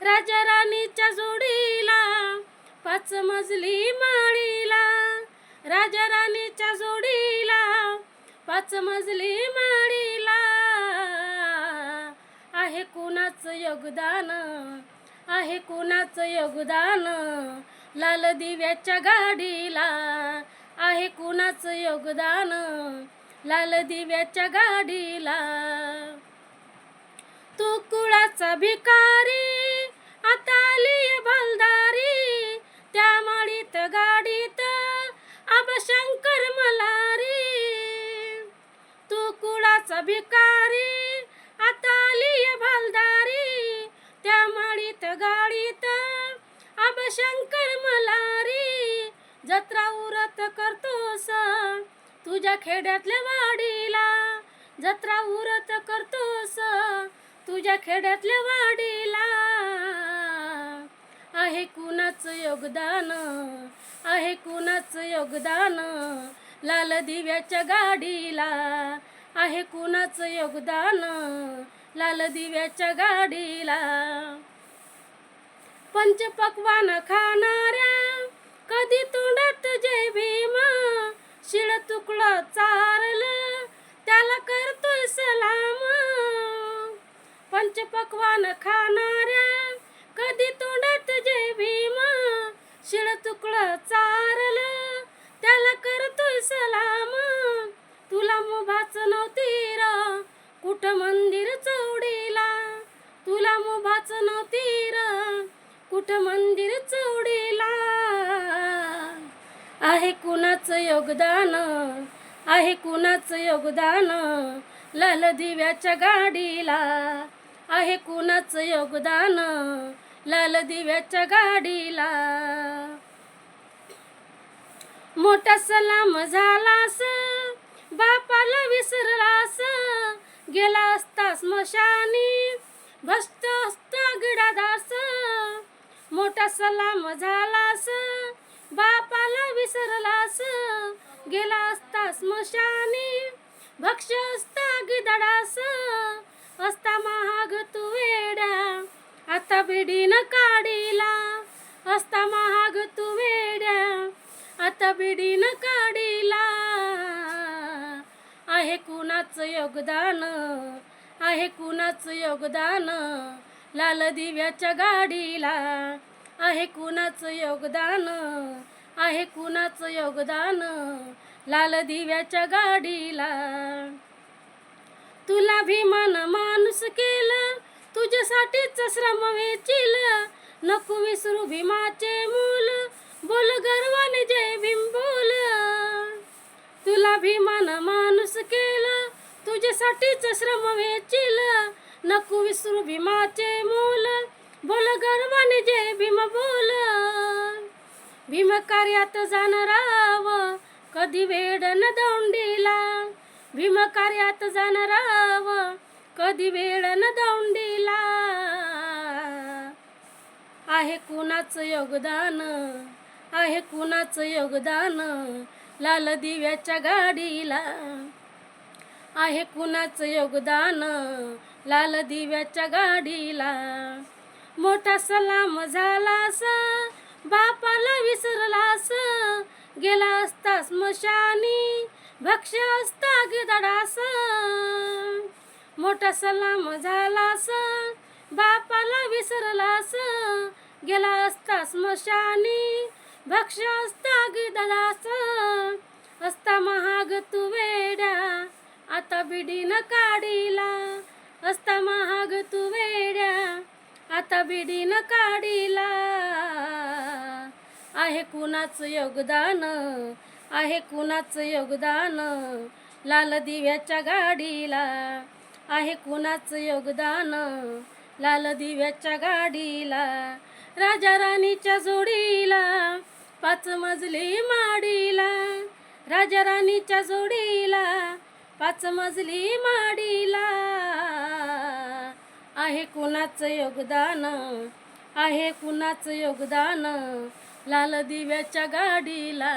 राजा राणीच्या जोडीला पाच मजली माळीला. राजा राणीच्या जोडीला पाच मजली माळीला. आहे कुणाचं योगदान आहे कुणाचं योगदान? लाल दिव्याच्या गाडीला आहे कुणाचं योगदान? लाल दिव्याच्या गाडीला. तू कुळाचा भिकारी हाताली आली बलदारी त्या माळीत गाडीत आबशंकर मलारी. तू कुळाचा भिकारी आता आली बलदारी त्या माळीत गाडीत आबशंकर मलारी. जत्रा उरत करतोस तुझ्या खेड्यातल्या वाडीला. जत्रा उरत करतोस तुझ्या खेड्यातल्या वाडीला. कुणाचं योगदान? आहे कुणाच योगदान? लाल दिव्याच्या गाडीला. आहे कुणाचं योगदान? लाल दिव्याच्या गाडीला. पंचपक्वान खाणाऱ्या कधी तोंडात जय भीम? शिळ तुकडं चारलं त्याला करतोय सलाम. पंचपक्वान खाणाऱ्या तुला मुभाच नव्हती कुठं मंदिर चौडीला? आहे कुणाचं योगदान? आहे कुणाचं योगदान? लाल दिव्याच्या गाडीला. आहे कुणाचं योगदान? लाल दिव्याच्या गाडीला. मोठा सलाम झालास बापाला विसरलास गेला असता स्मशानी भस्त असता गिडादास मोठा सलाम झालास बापाला विसरलास गेला असता स्मशानी भक्ष असता गिदडास असता महाग तू वेड्या आता बिडीन काढीला असता महाग तू वेड्या आता बिडीन काढीला. आहे कुणाचं योगदान? कुणाच योगदान? लाल दिव्याच्या गाडीला. आहे कुणाचं योगदान? आहे कुणाचं योगदान? लाल दिव्याच्या गाडीला. तुला भीमान माणूस केलं तुझ्यासाठीच श्रम वेचिल. नको विसरू भीमाचे मूल बोल गर्वाने जय भीम बोल तुला भीमान माणूस केलं तुझ्यासाठीच श्रम वेचिल. नको विसरू भीमाचे मूल बोल गर्वाने भीम बोल. भीम कार्यात जाणाराव कधी वेड न दौंडीला. भीम कार्यात जाणाराव कधी वेळ न दौंडीला. आहे कुणाचं योगदान आहे कुणाचं योगदान लाल दिव्याच्या गाडीला. आहे कुणाचं योगदान? लाल दिव्याच्या गाडीला. मोठा सलाम झालास बापाला विसरलास. गेला असता स्मशानी भक्ष असता गिदडास. मोठा सलाम झालास बापाला विसरलास. गेला असता स्मशानी भक्ष असता गिदडास. असता महाग तू वेड्या आता बिडीन काढीला. असता महाग तू वेड्या. आता बिडीन काढीला. आहे कुणाचं योगदान? आहे कुणाचं योगदान? लाल दिव्याच्या गाडीला. आहे कुणाचं योगदान? लाल दिव्याच्या गाडीला. राजा राणीच्या जोडीला. पाच मजली माडीला. राजा राणीच्या जोडीला. पाच मजली माडीला. आहे कुणाचं योगदान? आहे कुणाचं योगदान? लाल दिव्याच्या गाडीला.